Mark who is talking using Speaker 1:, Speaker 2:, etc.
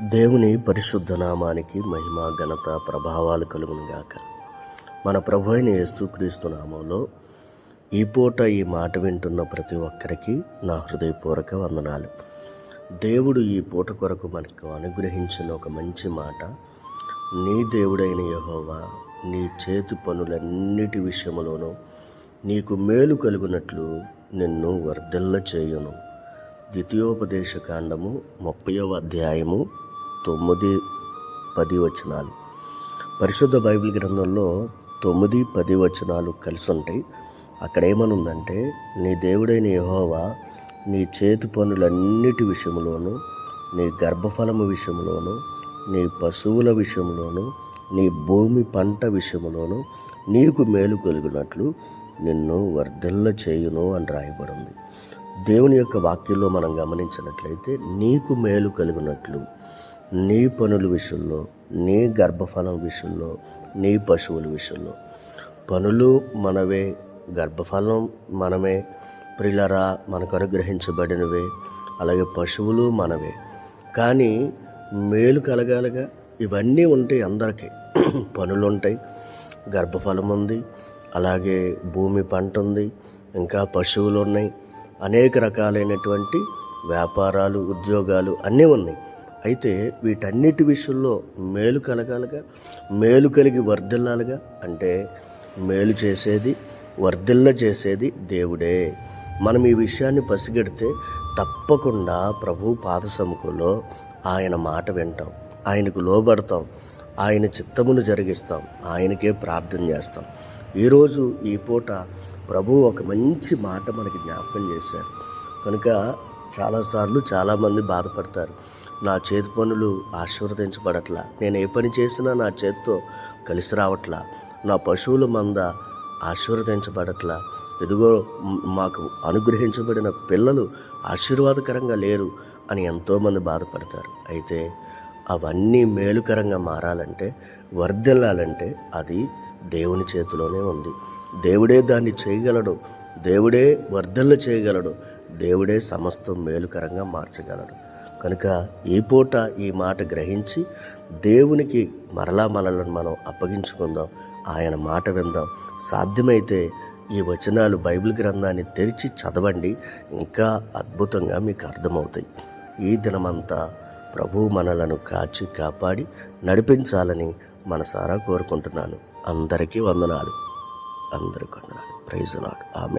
Speaker 1: దేవుని పరిశుద్ధ నామానికి మహిమ ఘనత ప్రభావాలు కలుగును గాక. మన ప్రభు అయిన యేసుక్రీస్తు నామంలో ఈ పూట ఈ మాట వింటున్న ప్రతి ఒక్కరికి నా హృదయపూర్వక వందనాలు. దేవుడు ఈ పూట కొరకు మనకు అనుగ్రహించిన ఒక మంచి మాట నీ దేవుడైన యహోవా నీ చేతి పనులన్నిటి విషయంలోనూ నీకు మేలు కలుగునట్లు నిన్ను వర్ధిల్ల చేయును ద్వితీయోపదేశ కాండము ముప్పయో అధ్యాయము తొమ్మిది పది వచనాలు. పరిశుద్ధ బైబిల్ గ్రంథంలో తొమ్మిది పది వచనాలు కలిసి ఉంటాయి. అక్కడ ఏమనుందంటే నీ దేవుడైన యహోవా నీ చేతి పనులన్నిటి విషయంలోనూ నీ గర్భఫలము విషయంలోనూ నీ పశువుల విషయంలోనూ నీ భూమి పంట విషయంలోనూ నీకు మేలు కలిగినట్లు నిన్ను వర్ధిల్ల చేయును అని రాయబడింది. దేవుని యొక్క వాక్యంలో మనం గమనించినట్లయితే నీకు మేలు కలిగినట్లు నీ పనుల విషయంలో నీ గర్భఫలం విషయంలో నీ పశువుల విషయంలో. పనులు మనవే గర్భఫలం మనమే. ప్రిలరా మనకు అనుగ్రహించబడినవే. అలాగే పశువులు మనవే. కానీ మేలు కలగాలిగా ఇవన్నీ ఉంటాయి అందరికీ. పనులు ఉంటాయి గర్భఫలం ఉంది అలాగే భూమి పంట ఉంది ఇంకా పశువులు ఉన్నాయి. అనేక రకాలైనటువంటి వ్యాపారాలు ఉద్యోగాలు అన్నీ ఉన్నాయి. అయితే వీటన్నిటి విషయంలో మేలు కలగాలిగా మేలు కలిగి వర్ధిల్లాలిగా అంటే మేలు చేసేది వర్ధిల్ల చేసేది దేవుడే. మనం ఈ విషయాన్ని పసిగడితే తప్పకుండా ప్రభు పాద సముఖంలో ఆయన మాట వింటాం ఆయనకు లోబడతాం ఆయన చిత్తమును జరిగిస్తాం ఆయనకే ప్రార్థన చేస్తాం. ఈరోజు ఈ పూట ప్రభు ఒక మంచి మాట మనకి జ్ఞాపకం చేశారు. కనుక చాలాసార్లు చాలామంది బాధపడతారు. నా చేతి పనులు ఆశీర్వదించబడట్లా. నేను ఏ పని చేసినా నా చేతితో కలిసి రావట్లా. నా పశువుల మంద ఆశీర్వదించబడట్లా. ఇదిగో మాకు అనుగ్రహించబడిన పిల్లలు ఆశీర్వాదకరంగా లేరు అని ఎంతోమంది బాధపడతారు. అయితే అవన్నీ మేలుకరంగా మారాలంటే వర్ధిల్లాలంటే అది దేవుని చేతిలోనే ఉంది. దేవుడే దాన్ని చేయగలడు. దేవుడే వర్ధల్ల చేయగలడు. దేవుడే సమస్తం మేలుకరంగా మార్చగలడు. కనుక ఈ పూట ఈ మాట గ్రహించి దేవునికి మరలా మనలను మనం అప్పగించుకుందాం. ఆయన మాట విందాం. సాధ్యమైతే ఈ వచనాలు బైబిల్ గ్రంథాన్ని తెరిచి చదవండి. ఇంకా అద్భుతంగా మీకు అర్థమవుతాయి. ఈ దినమంతా ప్రభు మనలను కాచి కాపాడి నడిపించాలని మనసారా కోరుకుంటున్నాను. అందరికీ వందనాలు. అందరికీ వందనాలు. ప్రైజ్ నాట్ ఆమె